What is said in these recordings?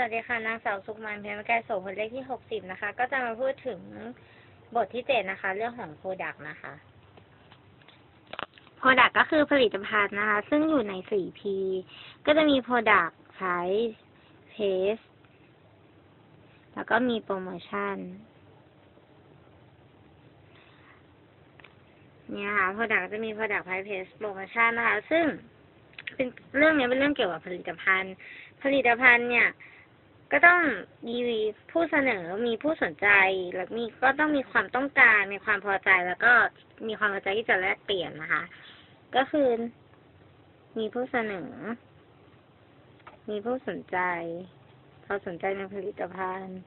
วัสดีค่ะ นางสาวสุขมันเพียรแก้วโสผลเลขที่หกสิบนะคะ ก็จะมาพูดถึงบทที่เจ็ดนะคะ เรื่องของโปรดักนะคะโปรดักก็คือผลิตภัณฑ์นะคะ ซึ่งอยู่ใน 4P ก็จะมีโปรดักต์ price pace แล้วก็มีโปรโมชั่นเนี่ยค่ะ product จะมี product price pace promotion นะคะ ซึ่งเป็นเรื่องนี้เป็นเรื่องเกี่ยวกับผลิตภัณฑ์ ผลิตภัณฑ์เนี่ย ก็ต้องมีผู้เสนอมีผู้สนใจแล้วมีก็ต้องมีความต้องการมีความพอใจแล้วก็มีความพอใจที่จะแลกเปลี่ยนนะคะ ก็คือ มีผู้เสนอ มีผู้สนใจพอสนใจในผลิตภัณฑ์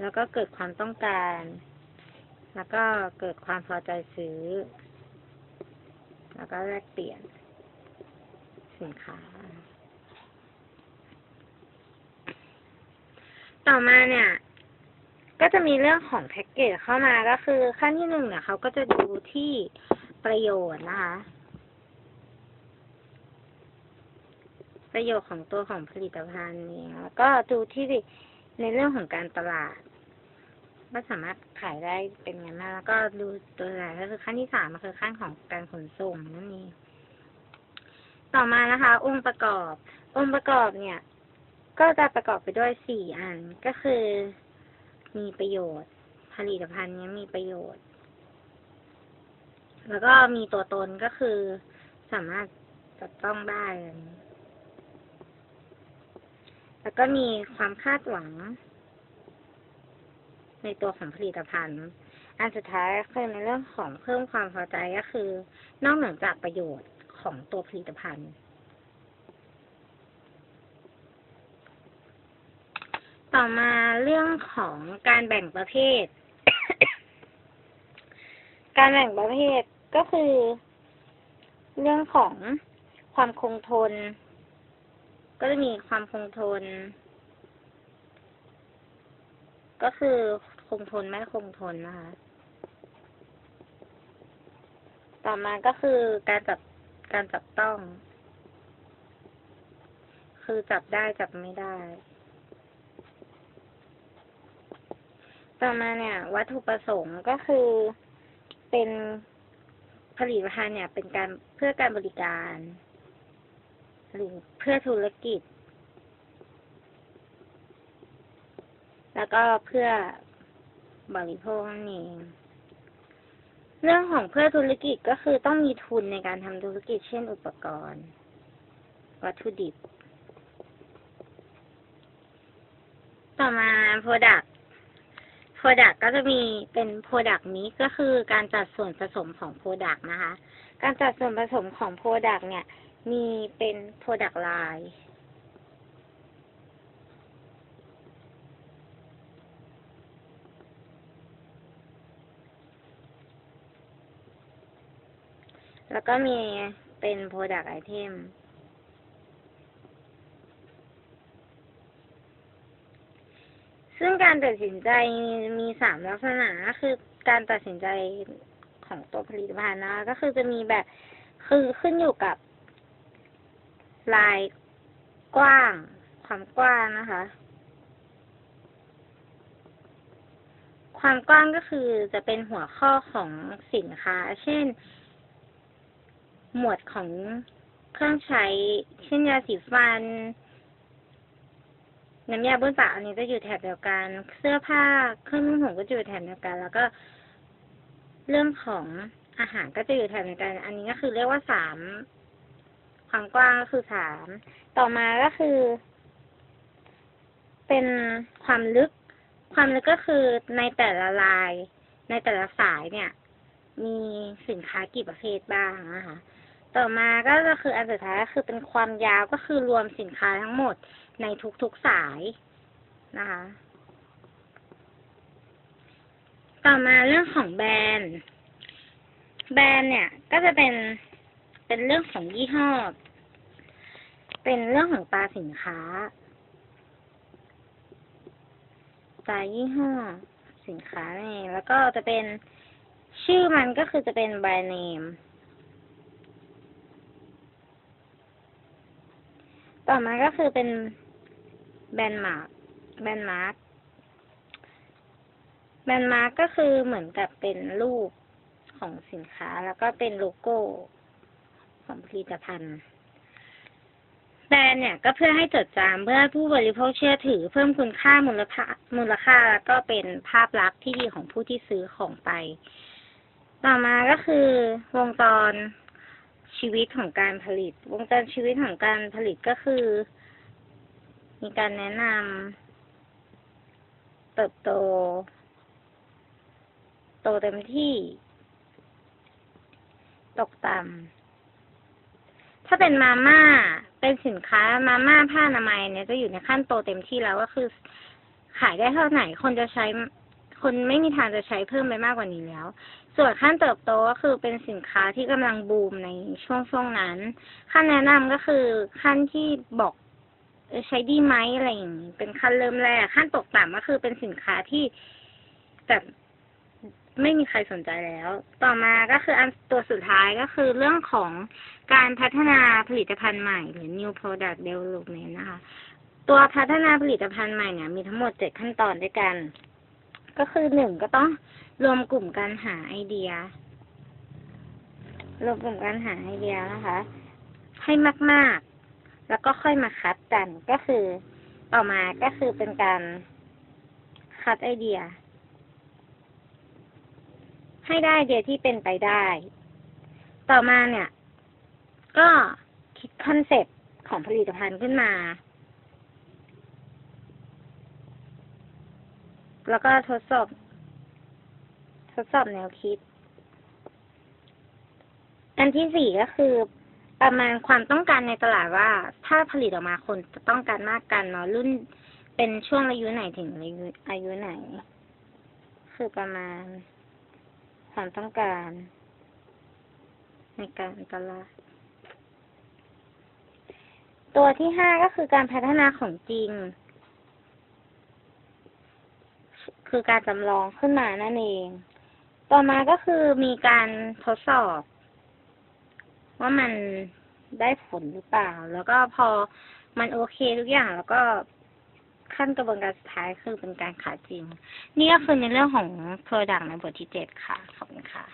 แล้วก็เกิดความต้องการ แล้วก็เกิดความพอใจซื้อ แล้วก็แลกเปลี่ยนสินค้า ต่อมาเนี่ย ก็จะมีเรื่องของแพ็กเกจเข้ามาก็คือขั้นที่หนึ่งเนี่ยเขาก็จะดูที่ประโยชน์นะคะ ประโยชน์ของตัวของผลิตภัณฑ์เนี่ยแล้วก็ดูที่ในเรื่องของการตลาดว่าสามารถขายได้เป็นไงบ้างแล้วก็ดูตัวไหนก็คือขั้นที่สามก็คือขั้นของการขนส่งนั่นเองต่อมานะคะ องค์ประกอบ องค์ประกอบเนี่ย ก็จะประกอบไปด้วยสี่อันก็คือ มีประโยชน์ ผลิตภัณฑ์นี้มีประโยชน์ แล้วก็มีตัวตนก็คือสามารถจับต้องได้แล้วก็มีความคาดหวัง ในตัวของผลิตภัณฑ์ อันสุดท้ายคือในเรื่องของเพิ่มความพอใจก็คือ นอกเหนือจากประโยชน์ของตัวผลิตภัณฑ์ ต่อมาเรื่องของการแบ่งประเภท การแบ่งประเภทก็คือ เรื่องของความคงทน ก็จะมีความคงทน ก็คือคงทนไม่คงทนนะคะ ต่อมาก็คือการจับการจับต้อง คือจับได้จับไม่ได้ ต่อมาเนี่ย วัตถุประสงค์ก็คือเป็นผลิตภัณฑ์เนี่ยเป็นการเพื่อการบริการหรือเพื่อธุรกิจ แล้วก็เพื่อบริโภคนั่นเองเรื่องของเพื่อธุรกิจก็คือต้องมีทุนในการทำธุรกิจเช่นอุปกรณ์ วัตถุดิบ ต่อมา Product Product ก็จะมีเป็น Product นี้ก็คือการจัดส่วนผสมของ Product นะคะ การจัดส่วนผสมของ Product เนี่ย มีเป็น Product line แล้วก็มีเป็น Product Item ซึ่ง การตัดสินใจมีสามลักษณะคือการตัดสินใจของตัวผลิตภัณฑ์นะคะก็คือจะมีแบบคือขึ้นอยู่กับ ลายกว้าง ความกว้างนะคะ ความกว้างก็คือจะเป็นหัวข้อของสินค้า เช่น หมวดของเครื่องใช้ เช่นยาสีฟัน น้ำยาบ้วนปากอันนี้จะอยู่แถบเดียวกัน เสื้อผ้าเครื่องนุ่งห่มก็จะอยู่แถบเดียวกัน แล้วก็ เรื่องของอาหารก็จะอยู่แถบเดียวกัน อันนี้ก็คือเรียกว่าสามความกว้างก็คือสาม ต่อมาก็คือ เป็นความลึก ความลึกก็คือในแต่ละลาย ในแต่ละสายเนี่ย มีสินค้ากี่ประเภทบ้างนะคะ ต่อมาก็คืออันสุดท้ายก็คือเป็นความยาวก็คือรวมสินค้าทั้งหมด ในทุกๆสายนะคะ ต่อมาเรื่องของแบรนด์ แบรนด์เนี่ยก็จะเป็นเป็นเรื่องของยี่ห้อ เป็นเรื่องของตาสินค้า ตายี่ห้อสินค้านี่แล้วก็จะเป็นชื่อมันก็คือจะเป็นแบรนด์เนม ต่อมาก็คือเป็น แบรนด์มาร์กแบรนด์มาร์กแบรนด์มาร์กก็คือเหมือนกับเป็นรูปของสินค้าแล้วก็เป็นโลโก้ของผลิตภัณฑ์แบรนด์เนี่ยก็เพื่อให้จดจำเพื่อให้ผู้บริโภคเชื่อถือ เพิ่มคุณค่ามูลค่ามูลค่าแล้วก็เป็นภาพลักษณ์ที่ดีของผู้ที่ซื้อของไป ต่อมาก็คือ วงจรชีวิตของการผลิต วงจรชีวิตของการผลิตก็คือ มีการแนะนำเติบโต โตเต็มที่ ตกต่ำถ้าเป็นมาม่า เป็นสินค้ามาม่าผ้าอนามัยเนี่ยจะอยู่ในขั้นโตเต็มที่แล้วก็คือ ขายได้เท่าไหร่คนจะใช้ คนไม่มีทางจะใช้เพิ่มไปมากกว่านี้แล้วส่วนขั้นเติบโตก็คือเป็นสินค้าที่กำลังบูมในช่วงช่วงนั้น ขั้นแนะนำก็คือขั้นที่บอก ใช้ดีไหมอะไรอย่างนี้เป็นขั้นเริ่มแรก ขั้นตกต่ำก็คือเป็นสินค้าที่แบบไม่มีใครสนใจแล้ว ต่อมาก็คืออันตัวสุดท้ายก็คือเรื่องของการพัฒนาผลิตภัณฑ์ใหม่ หรือ new product development นะคะ ตัวพัฒนาผลิตภัณฑ์ใหม่เนี่ยมีทั้งหมดเจ็ดขั้นตอนด้วยกัน ก็คือหนึ่งก็ต้องรวมกลุ่มการหาไอเดีย รวมกลุ่มการหาไอเดียนะคะ ให้มาก ๆ แล้วก็ค่อยมาคัดกันก็คือต่อมาก็คือเป็นการคัดไอเดีย ให้ได้ไอเดียที่เป็นไปได้ ต่อมาเนี่ย ก็คิดคอนเซปต์ของผลิตภัณฑ์ขึ้นมา แล้วก็ทดสอบ ทดสอบแนวคิด อันที่สี่ก็คือ ประมาณความต้องการในตลาดว่า ถ้าผลิตออกมาคนจะต้องการมากกันเนาะรุ่นเป็นช่วงอายุไหนถึงอายุอายุไหน คือประมาณ ความต้องการ ในการตลาด ตัวที่ห้าก็คือการพัฒนาของจริง คือการจำลองขึ้นมานั่นเอง ต่อมาก็คือมีการทดสอบ ว่ามันได้ผลหรือเปล่า แล้วก็พอมันโอเคทุกอย่างแล้วก็ขั้นกระบวนการสุดท้ายคือเป็นการขายจริง นี่ก็คือในเรื่องของ Product ในบทที่เจ็ดค่ะ ขอบคุณค่ะ